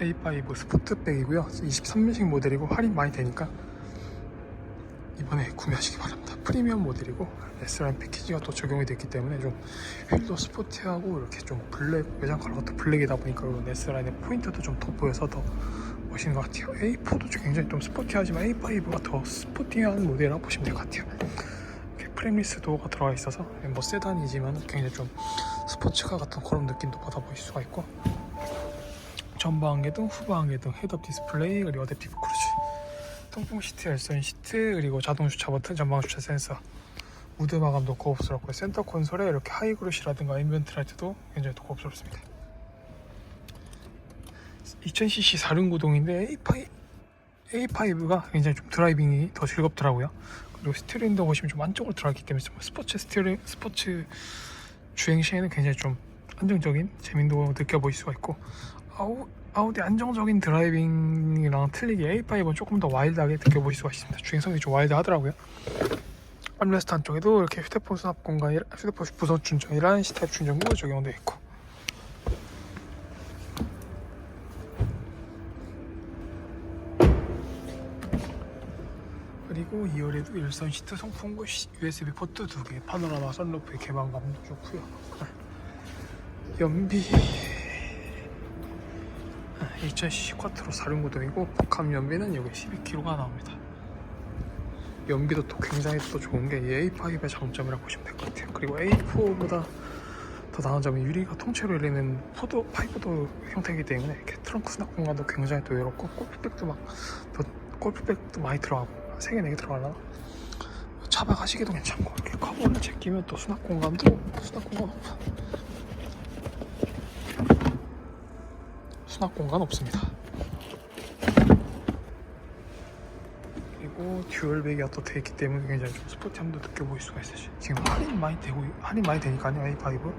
A5 스포트백이고요. 23인식 모델이고 할인 많이 되니까 이번에 구매하시기 바랍니다. 프리미엄 모델이고 S라인 패키지가 또 적용이 됐기 때문에 좀 휠도 스포티하고 이렇게 좀 블랙 외장 컬러가 또 블랙이다 보니까 이런 S라인의 포인트도 좀 돋보여서 더 멋있는 것 같아요. A4도 굉장히 좀 스포티하지만 A5가 더 스포티한 모델이라고 보시면 될 것 같아요. 프레임리스 도어가 들어가 있어서 뭐 세단이지만 굉장히 좀 스포츠카 같은 그런 느낌도 받아보실 수가 있고 전방안개등, 후방안개등, 헤드업 디스플레이, 그리고 어댑티브 크루즈 통풍 시트, 열선 시트, 그리고 자동 주차 버튼, 전방 주차 센서. 우드 마감도 고급스럽고 센터 콘솔에 이렇게 하이그루시라든가 앰비언트 라이트도 굉장히 또 고급스럽습니다. 2000cc 4륜구동인데 A5, A5가 굉장히 좀 드라이빙이 더 즐겁더라고요. 그리고 스티어링 도 보시면 좀 안쪽으로 들어가기 때문에 좀 스포츠 스티어링, 스포츠 주행 시에는 굉장히 좀 안정적인 재미도 느껴보실 수가 있고 아우, 아우디 안정적인 드라이빙이랑 틀리게 A5은 조금 더 와일드하게 느껴보실 수가 있습니다. 주행성이 좀 와일드하더라고요. 암레스트 안쪽에도 이렇게 휴대폰 수납 공간, 휴대폰 무선 충전이란 C타입 충전구 적용되어 있고 그리고 2열에도 일선 시트 송풍구 USB 포트 두 개, 파노라마 선루프의 개방감도 좋고요. 연비 2000cc 쿼트로 4륜구동이고 복합 연비는 여기 12kg가 나옵니다. 연비도 또 굉장히 또 좋은 게이 A5의 장점이라고 보시면 될 것 같아요. 그리고 A4보다 더 나은 점은 유리가 통째로 열리는 포도 파이브도 형태이기 때문에 이렇게 트렁크 수납 공간도 굉장히 또 여롭고 골프백도 막더 골프백도 많이 들어가고 3개 4개 들어가려나 차박 하시기도 괜찮고 이렇게 커버를 제끼면 또 수납 공간도 수납 공간 없어 수납 공간 없습니다. 그리고 듀얼백이 또 되어 있기 때문에 굉장히 좀 스포티함도 느껴보일 수가 있으시 지금 할인 많이 되고 할인 많이 되니까요 A5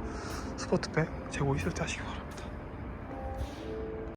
스포트백 재고 있을 때 하시기 바랍니다.